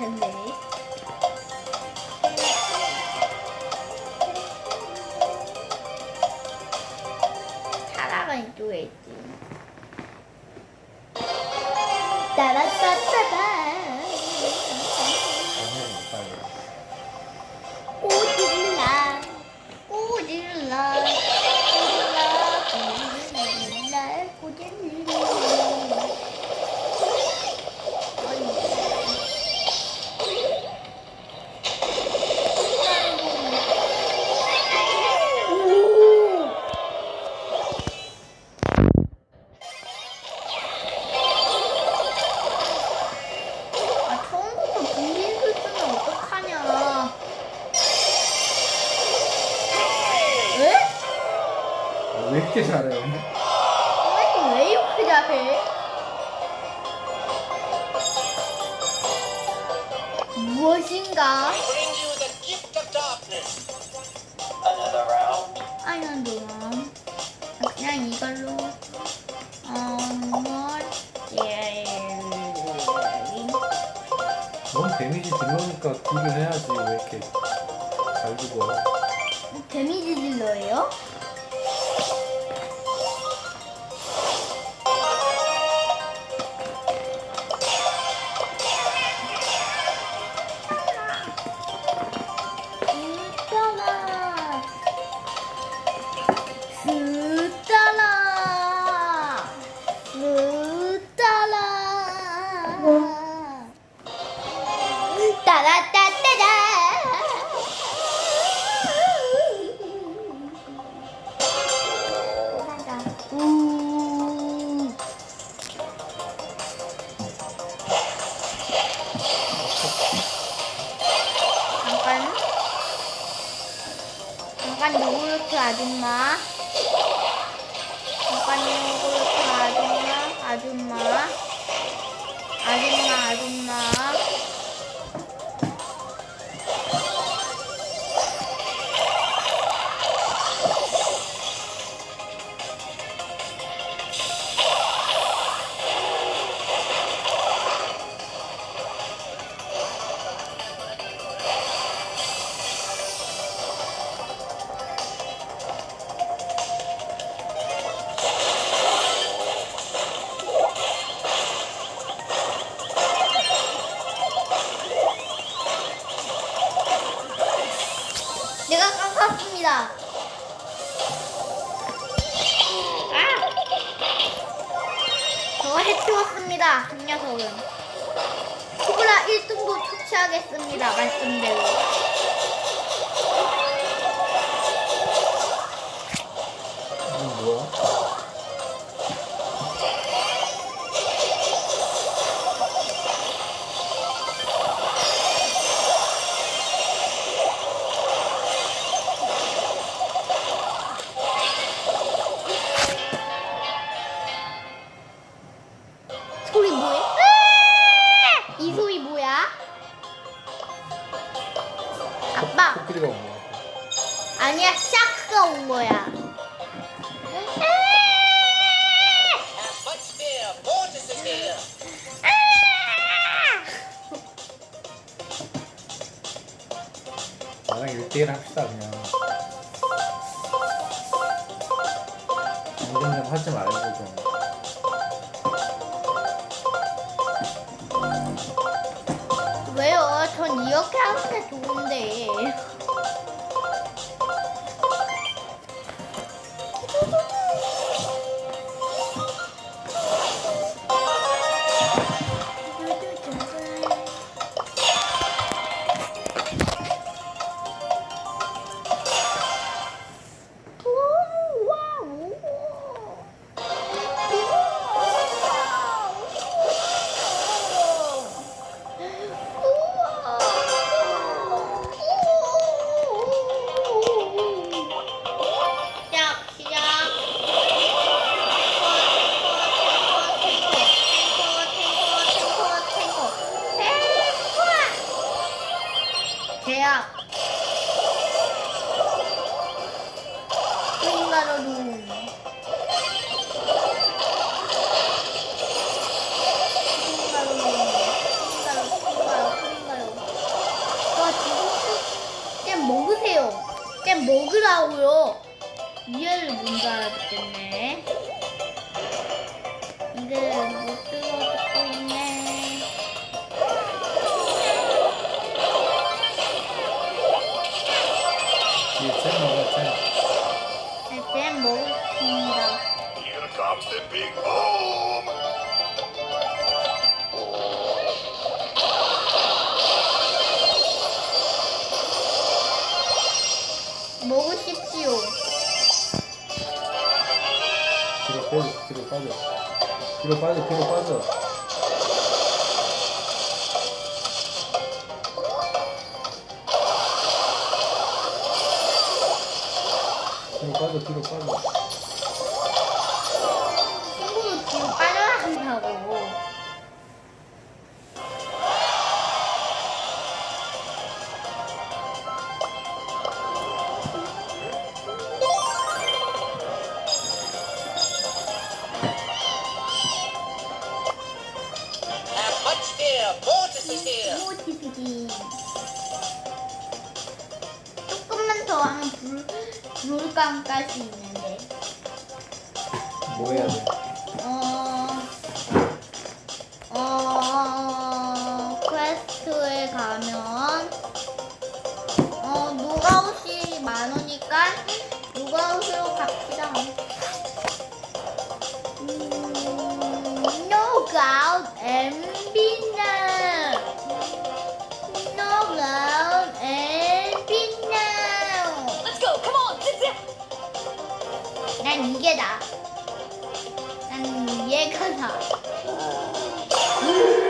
텐데. 타라가 이쪽에 있지. 따라따따따. 꼬질라, 꼬질라, 꼬질라, 왜 이렇게 잘해? 선생님 왜 이렇게 잘해? 무엇인가? bring you the gift of darkness. Another round. 아이언 도움. 그냥 이걸로 어, 뭘 예. 넌 데미지 들어오니까 딜을 해야지 왜 이렇게 잘 죽어? 데미지 딜러예요? 요구 해치웠습니다. 한 녀석은. 코브라 1등도 초치하겠습니다. 말씀대로. 뭐야? 1대1 합시다 그냥. 점점 좀 하지 말고 좀. 왜요? 전 이렇게 하는 게 좋은데. 잼 먹으세요. 잼 먹으라고요. 이해를 못 알아듣겠네. 이를 못 들어 듣고 있네. 먹어 잼 네, 잼 먹습니다. 빠져. 뒤로 빠져 뒤로 빠져. 뒤로 빠져 뒤로 빠져 모티비기. 조금만 더 하면 불, 불감 깔수 있는데. 뭐 해야 돼? 어, 어, 퀘스트에 가면, 어, 노가웃이 많으니까, 노가웃으로 난 이게 나. 난 얘가 나. Birdie,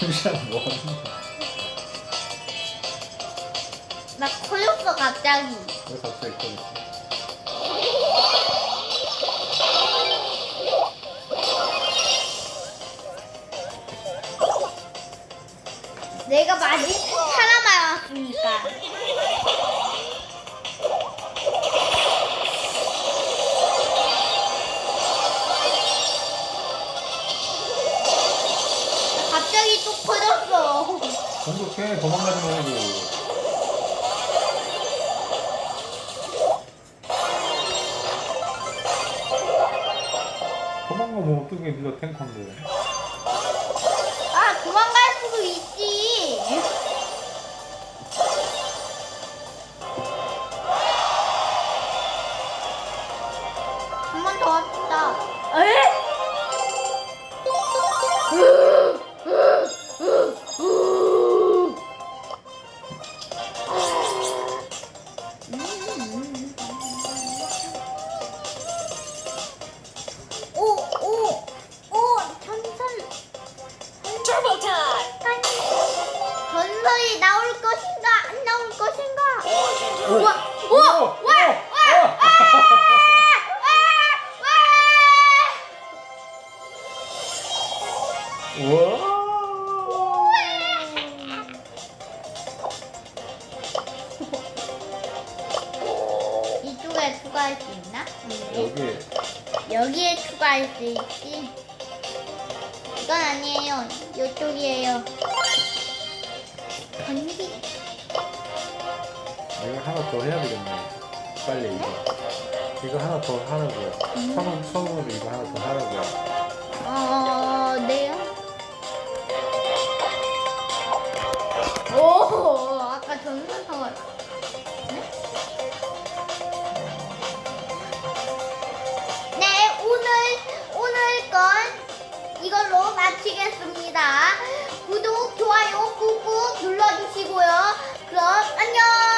잠시만 뭐 하는 거야? 나 커졌어 갑자기. 왜 갑자기 꺼졌어? 내가 많이 살 도망가면 어떻게 네가 탱커인데 이건 아니에요. 이쪽이에요. 건비. 이거 하나 더 해야 되겠네 빨리 이거 이거 하나 더 하라고요 처음, 처음으로 이거 하나 더 하라고요 보시고요. 그럼 안녕.